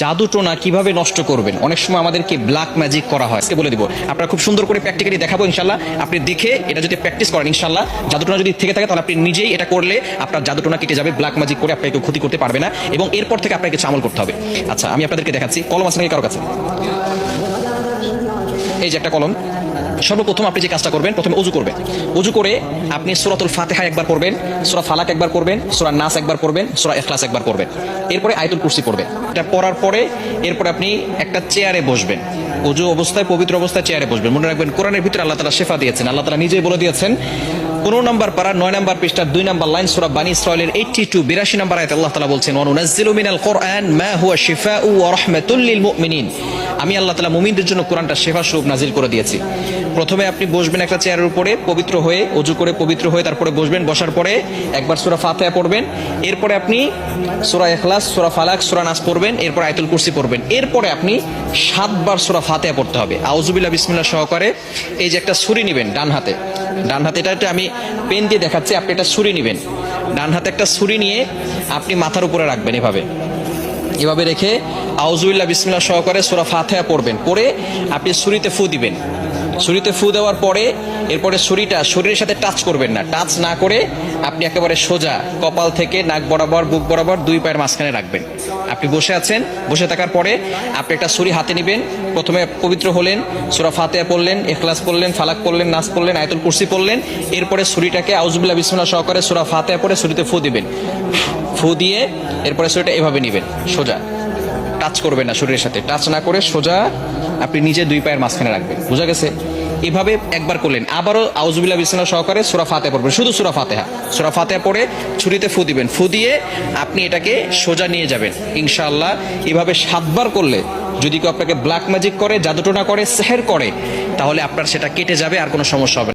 জাদু টোনা কীভাবে নষ্ট করবেন? অনেক সময় আমাদেরকে ব্ল্যাক ম্যাজিক করা হয়। আজকে বলে দিব, আপনারা খুব সুন্দর করে প্র্যাকটিক্যালি দেখাবো ইনশাল্লাহ। আপনি দেখে এটা যদি প্র্যাকটিস করেন ইনশাল্লাহ জাদু টোনা যদি থেকে থাকে তাহলে আপনি নিজেই এটা করলে আপনার জাদু টোনা কেটে যাবে ব্ল্যাক ম্যাজিক করে আপনাকে ক্ষতি করতে পারবে না। এবং এরপর থেকে আপনাকে কিছু আমল করতে হবে। আচ্ছা আমি আপনাদেরকে দেখাচ্ছি, কলম আছে নাকি কারও কাছে? এই যে একটা কলম, সর্বপ্রথম আপনি যে কাজটা করবেন, প্রথমে উজু করবেন। উজু করে আপনি সুরাতুল ফাতেহা একবার পড়বেন, সুরা ফালাক একবার পড়বেন, সুরা নাস একবার পড়বেন, সুরা এখলাস একবার পড়বেন। এরপরে আয়তুল কুরসি পড়বেন। এটা পড়ার পরে এরপরে আপনি একটা চেয়ারে বসবেন। উজু অবস্থায়, পবিত্র অবস্থায় চেয়ারে বসবেন। মনে রাখবেন, কোরআনের ভিতরে আল্লাহ তালা শেফা দিয়েছেন। আল্লাহ তালা নিজেই বলে দিয়েছেন, পনেরো নম্বর পারা, নয় নম্বর পৃষ্ঠার দুই নম্বর লাইন সুরা বানি ইসরায়েলের এইটটি টু বিরাশি নম্বর আয়তে আল্লাহ তালা বলছেন অনুনাজ্জিলু মিনাল কোরআন মা হুয়া শিফাউ ওয়া রাহমাতুল লিল মুমিনিন। আমি আল্লাহ তালা মুমিনদের জন্য কোরআনটা সেবা স্বরূপ নাজিল করে দিয়েছি। প্রথমে আপনি বসবেন একটা চেয়ারের উপরে, পবিত্র হয়ে, অজু করে পবিত্র হয়ে তারপরে বসবেন, বসার পরে একবার সুরা ফাতেহা পড়বেন। এরপরে আপনি সুরা এখলাস সুরা ফালাক, সুরা নাস পড়বেন, এরপর আয়তুল কুরসি পড়বেন। এরপরে আপনি সাতবার সুরা ফাতেহা পড়তে হবে। আউজুবিল্লাহ বিসমিল্লাহ সহকারে এই যে একটা ছুরি নেবেন ডান হাতে। ডান হাতে এটা আমি পেন দিয়ে দেখাচ্ছি, আপনি একটা ছুরি নেবেন। ডান হাতে একটা ছুরি নিয়ে আপনি মাথার উপরে রাখবেন এভাবে। এভাবে রেখে আউজুবিল্লাহ বিসমিল্লাহ সহকারে সুরা ফাতেহা পড়বেন। পড়ে আপনি ছুরিতে ফু দিবেন। ছুরিতে ফু দেওয়ার পরে এরপরে ছুরিটা শরীরের সাথে টাচ করবেন না। টাচ না করে আপনি একেবারে সোজা কপাল থেকে নাক বরাবর, বুক বরাবর দুই পায়ের মাঝখানে রাখবেন। আপনি বসে আছেন, বসে থাকার পরে আপনি একটা ছুরি হাতে নেবেন। প্রথমে পবিত্র হলেন, সুরা ফাতেহা পড়লেন এখলাস পড়লেন, ফালাক পড়লেন, নাচ পড়লেন, আয়তুল কুরসি পড়লেন। এরপরে ছুরিটাকে আউজুবিল্লাহ বিসমিল্লাহ সহকারে সুরা ফাতেহা পড়ে ছুরিতে ফু দিবেন। ফু দিয়ে এরপরে ছুরিটা এভাবে নেবেন, সোজা। টাচ করবেন না শরীরের সাথে। টাচ না করে সোজা আপনি নিজে দুই পায়ের মাঝখানে রাখবেন। বুঝা গেছে? এভাবে একবার করলেন। আবারও আউজুবিল্লাহ বিসমিল্লাহ সহকারে সুরা ফাতেহা পড়বেন। শুধু সুরা ফাতেহা। সুরা ফাতেহা পড়ে ছুরিতে ফু দিবেন। ফু দিয়ে আপনি এটাকে সোজা নিয়ে যাবেন। ইনশাআল্লাহ এভাবে সাতবার করলে যদি কেউ আপনাকে ব্ল্যাক ম্যাজিক করে, জাদুটোনা করে, সেহের করে, তাহলে আপনার সেটা কেটে যাবে আর কোনো সমস্যা হবে।